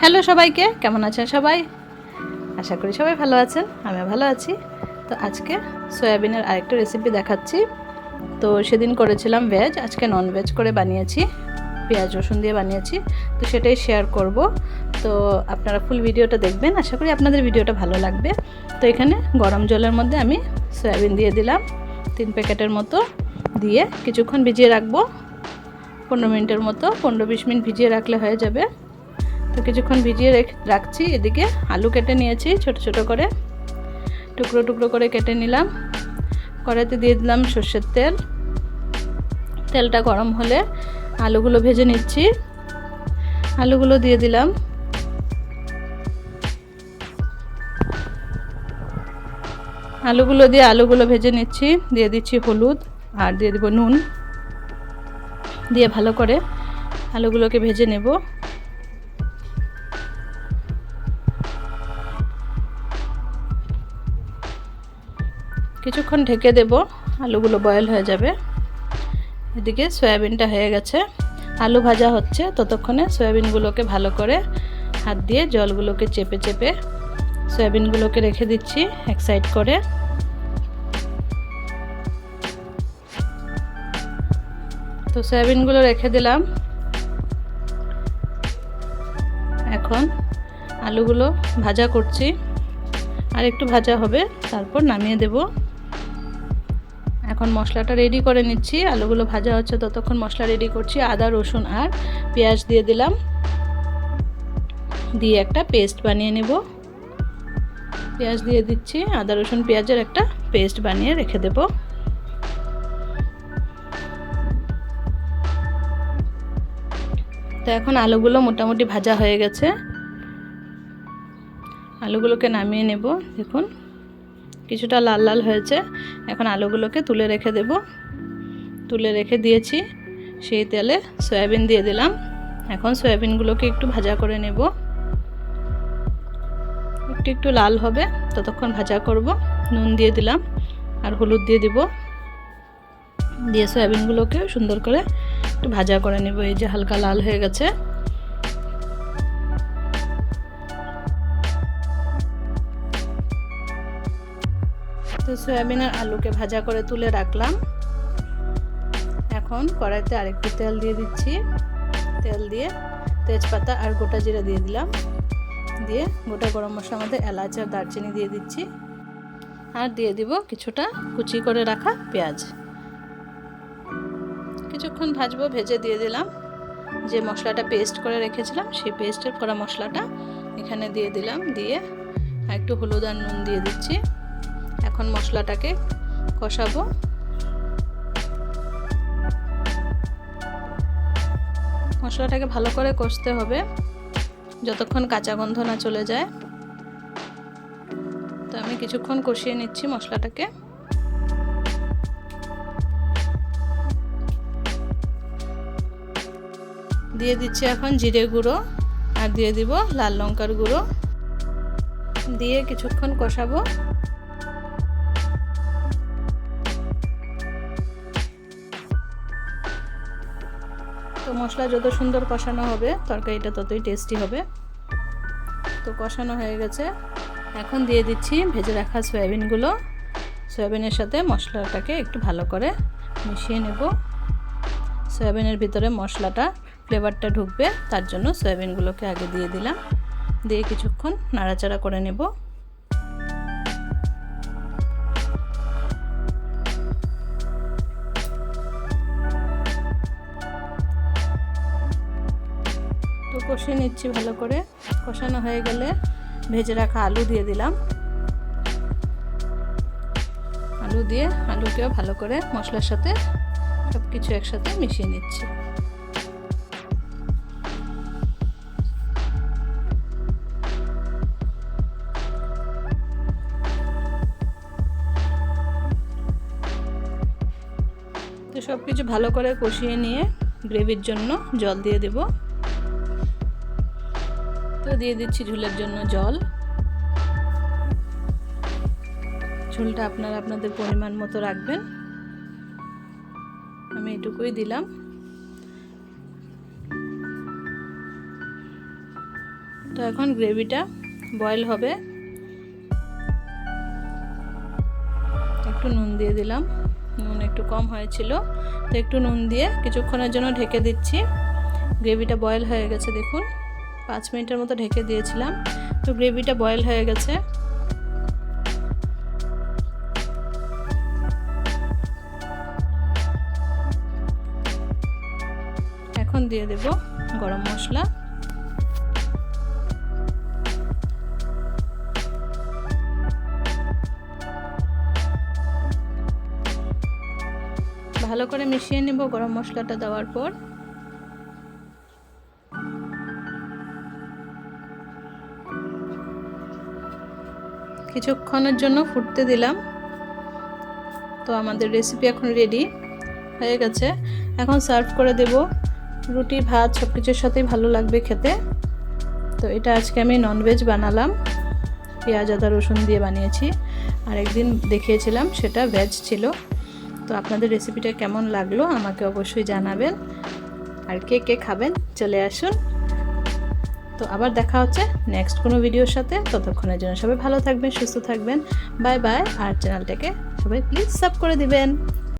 Hello সবাইকে, কেমন আছেন সবাই? আশা করি সবাই ভালো আছেন, আমিও ভালো আছি। তো আজকে সয়াবিনের আরেকটা রেসিপি দেখাচ্ছি। তো সেদিন করেছিলাম ভেজ আজকে নন ভেজ করে বানিয়েছি, পেঁয়াজ রসুন দিয়ে বানিয়েছি। তো সেটাই শেয়ার করব। তো আপনারা ফুল ভিডিওটা দেখবেন, আশা করি আপনাদের ভিডিওটা ভালো লাগবে। তো এখানে গরম জলের মধ্যে আমি সয়াবিন দিয়ে দিলাম। তিন প্যাকেটের মতো দিয়ে কিছুক্ষণ ভিজিয়ে রাখব। পনেরো মিনিটের মতো, পনেরো বিশ মিনিট ভিজিয়ে রাখলে হয়ে যাবে। তো কিছুক্ষণ ভিজিয়ে রেখ রাখছি, এদিকে আলু কেটে নিয়েছি, ছোট ছোট করে। টুকরো টুকরো করে কেটে নিলাম। কড়াইতে দিয়ে দিলাম সর্ষের তেল। তেলটা গরম হলে আলুগুলো ভেজে নিচ্ছি। আলুগুলো দিয়ে দিলাম। আলুগুলো দিয়ে আলুগুলো ভেজে নিচ্ছি। দিয়ে দিচ্ছি হলুদ আর দিয়ে দেবো নুন। দিয়ে ভালো করে আলুগুলোকে ভেজে নেব। কিছুক্ষণ ঢেকে দেব, আলুগুলো বয়েল হয়ে যাবে। এদিকে সয়াবিনটা হয়ে গেছে। আলু ভাজা হচ্ছে, ততক্ষণে সয়াবিনগুলোকে ভালো করে হাত দিয়ে জলগুলোকে চেপে চেপে সয়াবিনগুলোকে রেখে দিচ্ছি এক সাইড করে। তো সয়াবিনগুলো রেখে দিলাম। এখন আলুগুলো ভাজা করছি। আর একটু ভাজা হবে, তারপর নামিয়ে দেব। এখন মশলাটা রেডি করে নিচ্ছি। আলুগুলো ভাজা হচ্ছে, ততক্ষণ মশলা রেডি করছি। আদা, রসুন আর পেঁয়াজ দিয়ে দিলাম। দিয়ে একটা পেস্ট বানিয়ে নেব। পেঁয়াজ দিয়ে দিচ্ছি, আদা, রসুন, পেঁয়াজের একটা পেস্ট বানিয়ে রেখে দেবো। তো এখন আলুগুলো মোটামুটি ভাজা হয়ে গেছে। আলুগুলোকে নামিয়ে নেব, দেখুন। কিছুটা লাল লাল হয়েছে। এখন আলুগুলোকে তুলে রেখে দেব। তুলে রেখে দিয়েছি সেই তেলে সয়াবিন দিয়ে দিলাম। এখন সয়াবিনগুলোকে একটু ভাজা করে নেব। একটু একটু লাল হবে, ততক্ষণ ভাজা করব। নুন দিয়ে দিলাম আর হলুদ দিয়ে দিব। দিয়ে সয়াবিনগুলোকে সুন্দর করে একটু ভাজা করে নেব। এই যে হালকা লাল হয়ে গেছে। তো সয়াবিনের আলুকে ভাজা করে তুলে রাখলাম। এখন কড়াইতে আরেকটু তেল দিয়ে দিচ্ছি। তেল দিয়ে তেজপাতা আর গোটা জিরা দিয়ে দিলাম। দিয়ে গোটা গরম মশলার মধ্যে এলাচ আর দারচিনি দিয়ে দিচ্ছি। আর দিয়ে দিব কিছুটা কুচি করে রাখা পেঁয়াজ। কিছুক্ষণ ভাজবো, ভেজে দিয়ে দিলাম। যে মশলাটা পেস্ট করে রেখেছিলাম, সেই পেস্টের করা মশলাটা এখানে দিয়ে দিলাম। দিয়ে আর একটু হলুদ আর নুন দিয়ে দিচ্ছি। এখন মশলাটাকে কষাবো। মশলাটাকে ভালো করে কষতে হবে, যতক্ষণ কাঁচা গন্ধ না চলে যায়। তো আমি কিছুক্ষণ কষিয়ে নিচ্ছি মশলাটাকে। দিয়ে দিচ্ছি এখন জিরে গুঁড়ো আর দিয়ে দিব লাল লঙ্কার গুঁড়ো। দিয়ে কিছুক্ষণ কষাবো। তো মশলা যত সুন্দর কষানো হবে, তরকারিটা ততই টেস্টি হবে। তো কষানো হয়ে গেছে। এখন দিয়ে দিচ্ছি ভেজে রাখা সয়াবিনগুলো। সয়াবিনের সাথে মশলাটাকে একটু ভালো করে মিশিয়ে নেব। সয়াবিনের ভিতরে মশলাটা ফ্লেভারটা ঢুকবে, তার জন্য সয়াবিনগুলোকে আগে দিয়ে দিলাম। দিয়ে কিছুক্ষণ নাড়াচাড়া করে নেব। তো কষিয়ে নিচ্ছি ভালো করে। কষানো হয়ে গেলে ভেজে রাখা আলু দিয়ে দিলাম। আলু দিয়ে আলুকেও ভালো করে মশলার সাথে সব কিছু একসাথে মিশিয়ে নিচ্ছি। তো সব কিছু ভালো করে কষিয়ে নিয়ে গ্রেভির জন্য জল দিয়ে দেব। তো দিয়ে দিচ্ছি ঝোলের জন্য জল। ঝোলটা আপনারা আপনাদের পরিমাণ মতো রাখবেন। আমি এটুকুই দিলাম। তো এখন গ্রেভিটা বয়েল হবে। একটু নুন দিয়ে দিলাম। নুন একটু কম হয়েছিল। তো একটু নুন দিয়ে কিছুক্ষণের জন্য ঢেকে দিচ্ছি। গ্রেভিটা বয়েল হয়ে গেছে, দেখুন। পাঁচ মিনিটের মতো ঢেকে দিয়েছিলাম। তো গ্রেভিটা বয়েল হয়ে গেছে। এখন দিয়ে দেব গরম মশলা। ভালো করে মিশিয়ে নেব গরম মশলাটা দেওয়ার পর। কিছুক্ষণের জন্য ফুটতে দিলাম। তো আমাদের রেসিপি এখন রেডি হয়ে গেছে। এখন সার্ভ করে দেব। রুটি, ভাত সব কিছুর সাথেই ভালো লাগবে খেতে। তো এটা আজকে আমি ননভেজ বানালাম। পেঁয়াজ, আদা, রসুন দিয়ে বানিয়েছি। আর একদিন দেখিয়েছিলাম, সেটা ভেজ ছিল। তো আপনাদের রেসিপিটা কেমন লাগল আমাকে অবশ্যই জানাবেন। আর কে কে খাবেন, চলে আসুন। তো আবার দেখা হচ্ছে নেক্সট কোনো ভিডিওর সাথে। ততক্ষণের জন্য সবাই ভালো থাকবেন, সুস্থ থাকবেন। বাই বাই আর চ্যানেলটাকে সবাই প্লিজ সাব করে দিবেন।